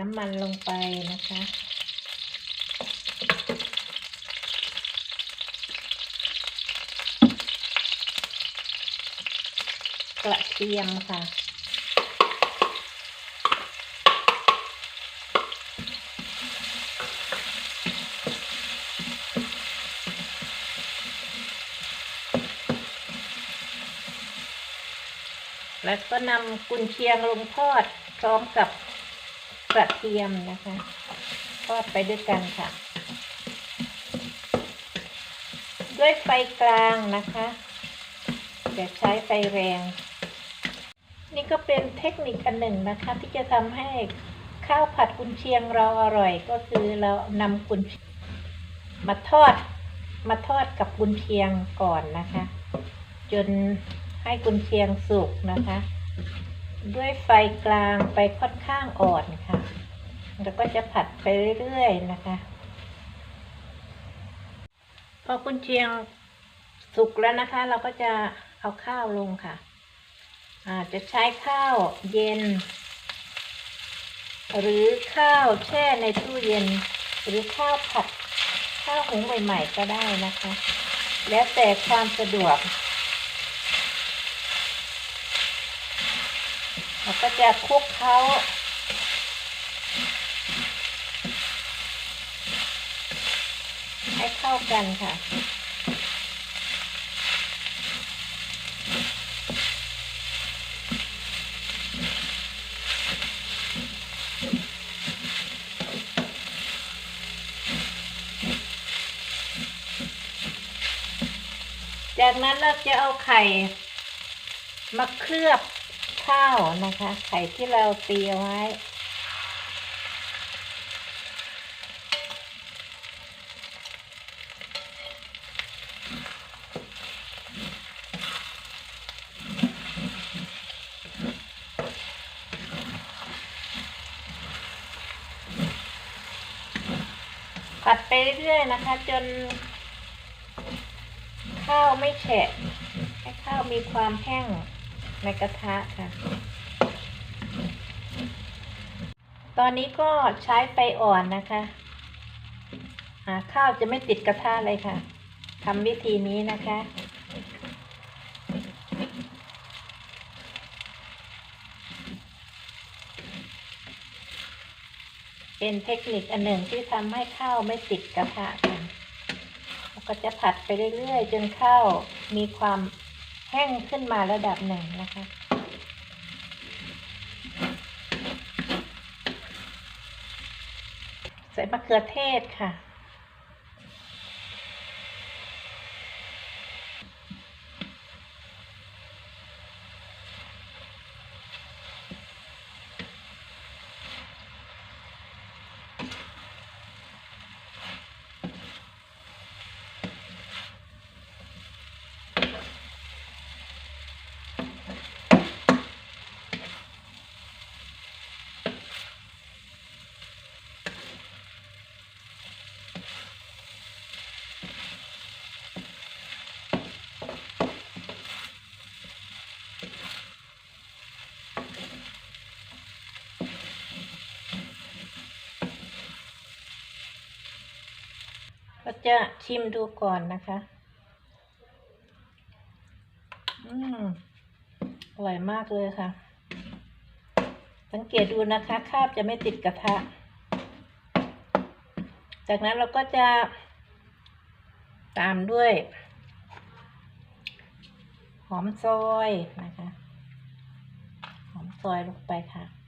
น้ำมันลงไปนะคะ กระเทียมค่ะแล้วก็นำกุนเชียงลงทอดพร้อมกับ กระเทียมนะคะทอดไปด้วยกันค่ะ ด้วยไฟกลางนะคะอย่าใช้ไฟแรง นี่ก็เป็นเทคนิคอันหนึ่งนะคะ ที่จะทำให้ข้าวผัดกุนเชียงเราอร่อยก็คือเรานำกุนมาทอดมาทอดกับกุนเชียงก่อนนะคะ จนให้กุนเชียงสุกนะคะ ด้วยไฟกลางไปค่อนข้างอ่อนค่ะ แล้วก็จะผัดไปเรื่อยๆนะคะพอกุนเชียงสุกแล้วนะคะ เราก็จะเอาข้าวลงค่ะอาจจะใช้ข้าวเย็น หรือข้าวแช่ในตู้เย็น หรือข้าวผัดข้าวหุงใหม่ๆก็ได้นะคะ แล้วแต่ความสะดวกเราก็จะคลุกเขา ให้เข้ากันค่ะ จากนั้นเราจะเอาไข่มาเคลือบข้าวนะคะ ไข่ที่เราตีไว้ ผัดไปเรื่อยๆนะคะ จน ข้าวไม่แฉะให้ข้าวมีความแห้งในกระทะค่ะ ตอนนี้ก็ใช้ไฟอ่อนนะคะอ่าข้าวจะไม่ติดกระทะเลยค่ะทำวิธีนี้นะคะ เป็นเทคนิคอันหนึ่งที่ทำให้ข้าวไม่ติดกระทะกันก็จะผัดไปเรื่อยๆ จนข้าวมีความแห้งขึ้นมาระดับหนึ่งนะคะใส่มะเขือเทศค่ะ ก็จะชิมดูก่อนนะคะ อืมอร่อยมากเลยค่ะ สังเกตดูนะคะคาบจะไม่ติดกระทะ จากนั้นเราก็จะตามด้วย หอมซอยนะคะ หอมซอยลงไปค่ะ